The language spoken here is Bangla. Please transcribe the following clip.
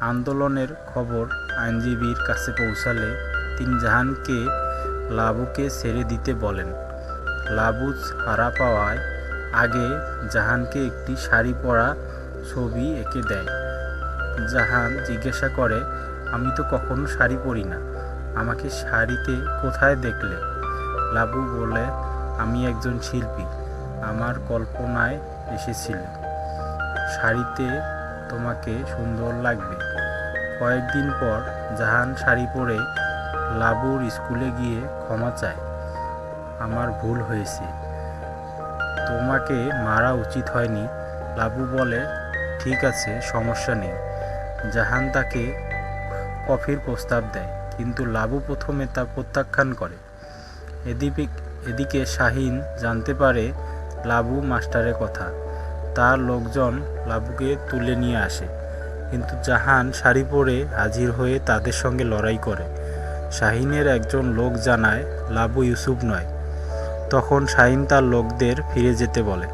আন্দোলনের খবর আইনজীবীর কাছে পৌঁছালে তিনি জাহানকে লাবুকে ছেড়ে দিতে বলেন। লাবু ছাড়া পাওয়ায় আগে জাহানকে একটি শাড়ি পরা ছবি এঁকে দেয়। জাহান জিজ্ঞাসা করে, আমি তো কখনো শাড়ি পরি না, আমাকে শাড়িতে কোথায় দেখলে? লাবু বলে, আমি একজন শিল্পী, আমার কল্পনায় এসেছিল। শাড়িতে তোমাকে সুন্দর লাগবে। কয়েকদিন পর জাহান শাড়ি পরে লাবুর স্কুলে গিয়ে ক্ষমা চায়। আমার ভুল হয়েছে। তোমাকে মারা উচিত হয়নি। লাবু বলে, ঠিক আছে, সমস্যা নেই। জাহান তাকে কফির প্রস্তাব দেয়, কিন্তু লাবু প্রথমে তা প্রত্যাখ্যান করে। এদিকে এদিকে শাহিন জানতে পারে লাবু মাস্টারের কথা। তার লোকজন লাবুকে তুলে নিয়ে আসে। কিন্তু জাহান শাড়ি পরে হাজির হয়ে তাদের সঙ্গে লড়াই করে। শাহিনের একজন লোক জানায়, লাবু ইউসুফ নয়। তখন শাহিন তার লোকদের ফিরে যেতে বলে।